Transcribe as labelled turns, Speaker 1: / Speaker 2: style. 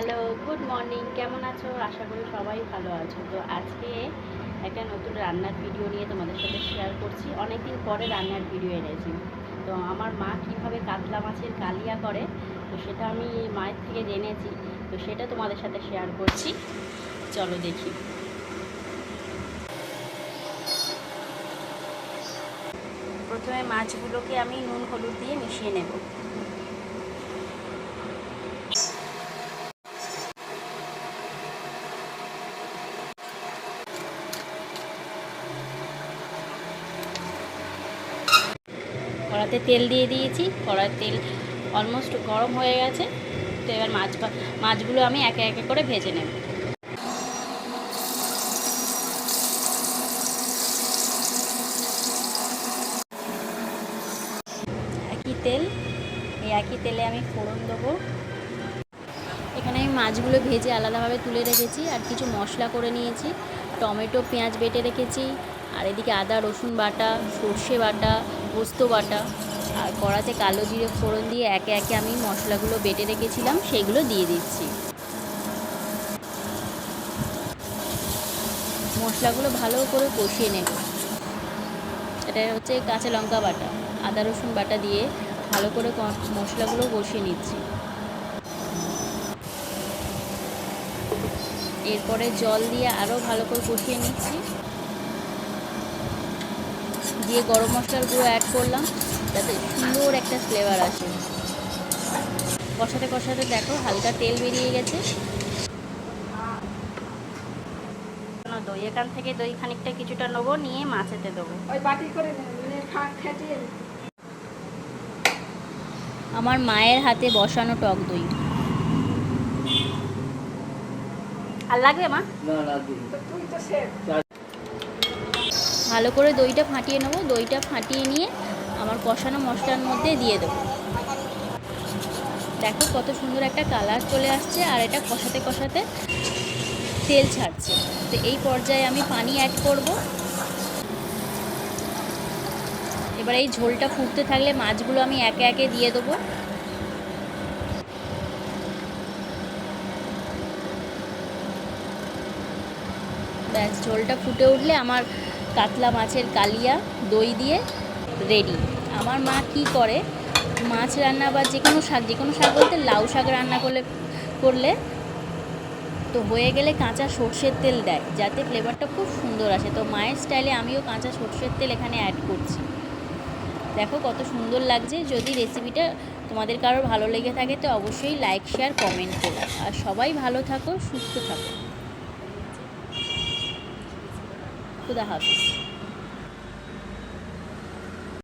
Speaker 1: Hello good morning কেমন আছো? আশা করি সবাই ভালো আছো। তো আজকে একটা নতুন রান্নার ভিডিও নিয়ে তোমাদের সাথে শেয়ার করছি। অনেকদিন পরে রান্নার ভিডিও এনেছি। তো আমার মা কীভাবে কাতলা মাছের কালিয়া করে, তো সেটা আমি মায়ের থেকে জেনেছি। তো সেটা তোমাদের সাথে শেয়ার করছি। চলো দেখি। প্রথমে মাছগুলোকে আমি নুন, হলুদ দিয়ে মিশিয়ে নেব। কড়াতে তেল দিয়ে দিয়েছি। কড়ার তেল অলমোস্ট গরম হয়ে গেছে। তো এবার মাছ মাছগুলো আমি একে একে করে ভেজে নেব। একই তেল, এই একই তেলে আমি ফোড়ন দেবো। এখানে আমি মাছগুলো ভেজে আলাদাভাবে তুলে রেখেছি আর কিছু মশলা করে নিয়েছি। টমেটো, পেঁয়াজ বেটে রেখেছি। আর এদিকে আদা, রসুন বাটা, সর্ষে বাটা পোস্ত বাটা আর কড়াতে কালো জিরে ফোড়ন দিয়ে একে একে আমি মশলাগুলো বেটে রেখেছিলাম, সেইগুলো দিয়ে দিচ্ছি। মশলাগুলো ভালো করে কষিয়ে নেব। এটা হচ্ছে কাঁচা লঙ্কা বাটা, আদা রসুন বাটা দিয়ে ভালো করে মশলাগুলো কষিয়ে নিচ্ছি। এরপরে জল দিয়ে আরও ভালো করে কষিয়ে নিচ্ছি। দিয়ে গরম মশলার গুঁড়ো অ্যাড করলাম যাতে সুন্দর একটা ফ্লেভার আসে। কষাতে কষাতে দেখো হালকা তেল বেরিয়ে গেছে। দই এখান থেকে দই খানিকটা কিছুটা নেব নিয়ে মাছেতে দেবো।
Speaker 2: ওই বাটি করে নে, মানে।
Speaker 1: আমার মায়ের হাতে বসানো টক দই। আর লাগবে মা? ভালো করে দইটা ফাটিয়ে নেব। দইটা ফাটিয়ে নিয়ে আমার কষানো মশলার মধ্যে দিয়ে দেবো। দেখো কত সুন্দর একটা কালার চলে আসছে আর এটা কষাতে কষাতে তেল ছাড়ছে। তো এই পর্যায়ে আমি পানি অ্যাড করব। এবার এই ঝোলটা ফুটতে থাকলে মাছগুলো আমি একে একে দিয়ে দেবো। ব্যাস, ঝোলটা ফুটে উঠলে আমার কাতলা মাছের কালিয়া, দই দিয়ে রেডি আমার মা কি করে? মাছ রান্না বা যে কোনো শাক, যে কোনো শাক বলতে লাউ শাক রান্না করলে করলে তো হয়ে গেলে কাঁচা সর্ষের তেল দেয়, যাতে ফ্লেভারটা খুব সুন্দর আসে। তো মায়ের স্টাইলে আমিও কাঁচা সর্ষের তেল এখানে অ্যাড করছি। দেখো কত সুন্দর লাগছে। যদি রেসিপিটা তোমাদের কারোর ভালো লেগে থাকে, তো অবশ্যই লাইক শেয়ার কমেন্ট করো। আর সবাই ভালো থাকো, সুস্থ থাকো। খুদা হাফিজ।